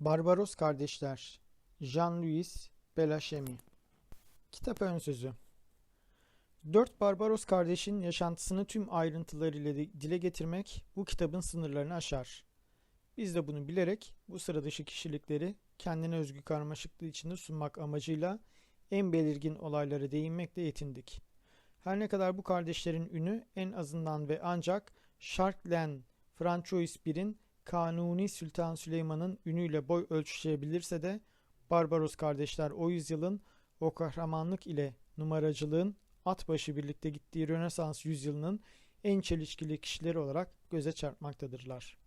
Barbaros Kardeşler Jean-Louis Belachemy Kitap ön sözü Dört Barbaros kardeşin yaşantısını tüm ayrıntılarıyla di- dile getirmek bu kitabın sınırlarını aşar. Biz de bunu bilerek bu sıra dışı kişilikleri kendine özgü karmaşıklığı içinde sunmak amacıyla en belirgin olaylara değinmekle yetindik. Her ne kadar bu kardeşlerin ünü en azından ve ancak Şarklen Francois Bir'in Kanuni Sultan Süleyman'ın ünüyle boy ölçüşebilirse de Barbaros kardeşler o yüzyılın o kahramanlık ile numaracılığın at başı birlikte gittiği Rönesans yüzyılının en çelişkili kişileri olarak göze çarpmaktadırlar.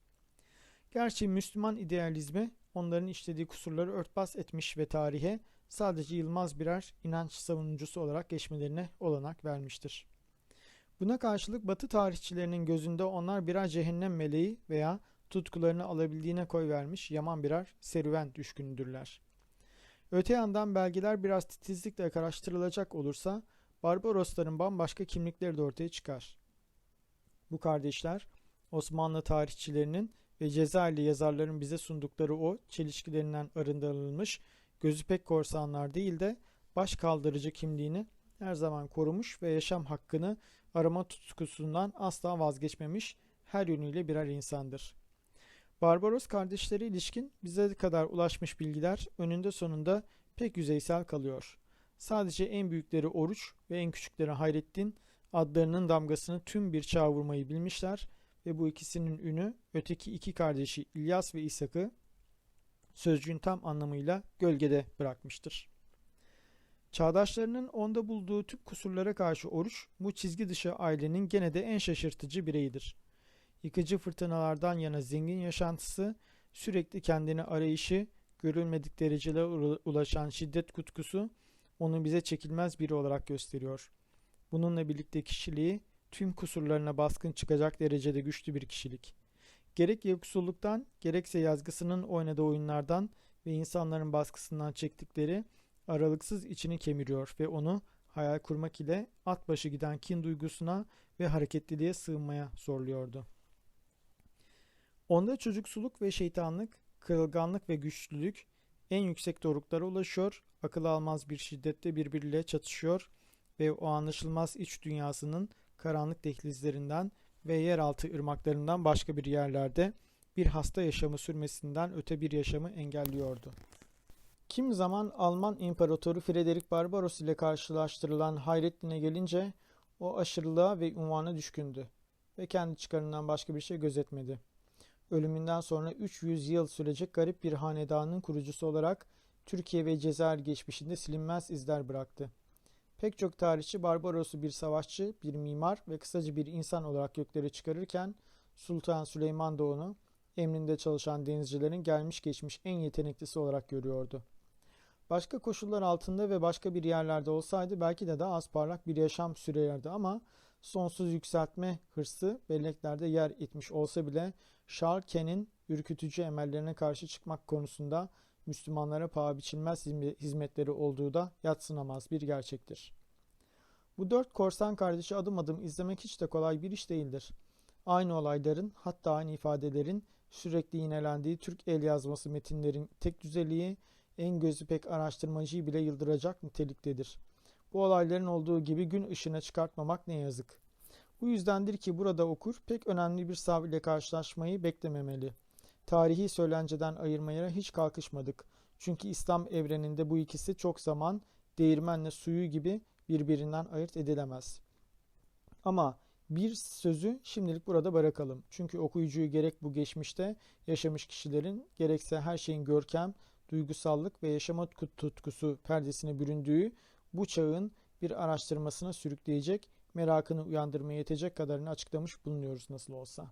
Gerçi Müslüman idealizmi onların işlediği kusurları örtbas etmiş ve tarihe sadece yılmaz birer inanç savunucusu olarak geçmelerine olanak vermiştir. Buna karşılık Batı tarihçilerinin gözünde onlar birer cehennem meleği veya tutkularını alabildiğine koy vermiş yaman birer serüven düşkünüdürler. Öte yandan belgeler biraz titizlikle araştırılacak olursa Barbarosların bambaşka kimlikleri de ortaya çıkar. Bu kardeşler Osmanlı tarihçilerinin ve Cezayirli yazarların bize sundukları o çelişkilerinden arındırılmış gözü pek korsanlar değil de baş kaldırıcı kimliğini her zaman korumuş ve yaşam hakkını arama tutkusundan asla vazgeçmemiş her yönüyle birer insandır. Barbaros kardeşleri ilişkin bize kadar ulaşmış bilgiler önünde sonunda pek yüzeysel kalıyor. Sadece en büyükleri Oruç ve en küçükleri Hayrettin adlarının damgasını tüm bir çağ vurmayı bilmişler ve bu ikisinin ünü öteki iki kardeşi İlyas ve İshak'ı sözcüğün tam anlamıyla gölgede bırakmıştır. Çağdaşlarının onda bulduğu tüm kusurlara karşı Oruç bu çizgi dışı ailenin gene de en şaşırtıcı bireyidir. Yıkıcı fırtınalardan yana zengin yaşantısı, sürekli kendini arayışı, görülmedik derecelere ula- ulaşan şiddet kutkusu onu bize çekilmez biri olarak gösteriyor. Bununla birlikte kişiliği tüm kusurlarına baskın çıkacak derecede güçlü bir kişilik. Gerek yoksulluktan, gerekse yazgısının oynadığı oyunlardan ve insanların baskısından çektikleri aralıksız içini kemiriyor ve onu hayal kurmak ile at başı giden kin duygusuna ve hareketliliğe sığınmaya zorluyordu. Onda çocuksuluk ve şeytanlık, kırılganlık ve güçlülük en yüksek doruklara ulaşıyor, akıl almaz bir şiddette birbiriyle çatışıyor ve o anlaşılmaz iç dünyasının karanlık dehlizlerinden ve yeraltı ırmaklarından başka bir yerlerde bir hasta yaşamı sürmesinden öte bir yaşamı engelliyordu. Kim zaman Alman İmparatoru Frederick Barbaros ile karşılaştırılan Hayrettin'e gelince o aşırılığa ve unvana düşkündü ve kendi çıkarından başka bir şey gözetmedi. Ölümünden sonra 300 yıl sürecek garip bir hanedanın kurucusu olarak Türkiye ve Cezayir geçmişinde silinmez izler bıraktı. Pek çok tarihçi Barbaros'u bir savaşçı, bir mimar ve kısaca bir insan olarak göklere çıkarırken Sultan Süleyman da onu emrinde çalışan denizcilerin gelmiş geçmiş en yeteneklisi olarak görüyordu. Başka koşullar altında ve başka bir yerlerde olsaydı belki de daha az parlak bir yaşam sürerdi ama sonsuz yükseltme hırsı belleklerde yer etmiş olsa bile Şarken'in ürkütücü emellerine karşı çıkmak konusunda Müslümanlara paha biçilmez hizmetleri olduğu da yatsınamaz bir gerçektir. Bu dört korsan kardeşi adım adım izlemek hiç de kolay bir iş değildir. Aynı olayların hatta aynı ifadelerin sürekli yinelendiği Türk el yazması metinlerin tek düzeliği en gözü pek araştırmacıyı bile yıldıracak niteliktedir. Bu olayların olduğu gibi gün ışığına çıkartmamak ne yazık. Bu yüzdendir ki burada okur pek önemli bir sav ile karşılaşmayı beklememeli. Tarihi söylenceden ayırmaya hiç kalkışmadık. Çünkü İslam evreninde bu ikisi çok zaman değirmenle suyu gibi birbirinden ayırt edilemez. Ama bir sözü şimdilik burada bırakalım. Çünkü okuyucuyu gerek bu geçmişte yaşamış kişilerin gerekse her şeyin görkem, duygusallık ve yaşama tutkusu perdesine büründüğü bu çağın bir araştırmasına sürükleyecek, merakını uyandırmaya yetecek kadarını açıklamış bulunuyoruz nasıl olsa.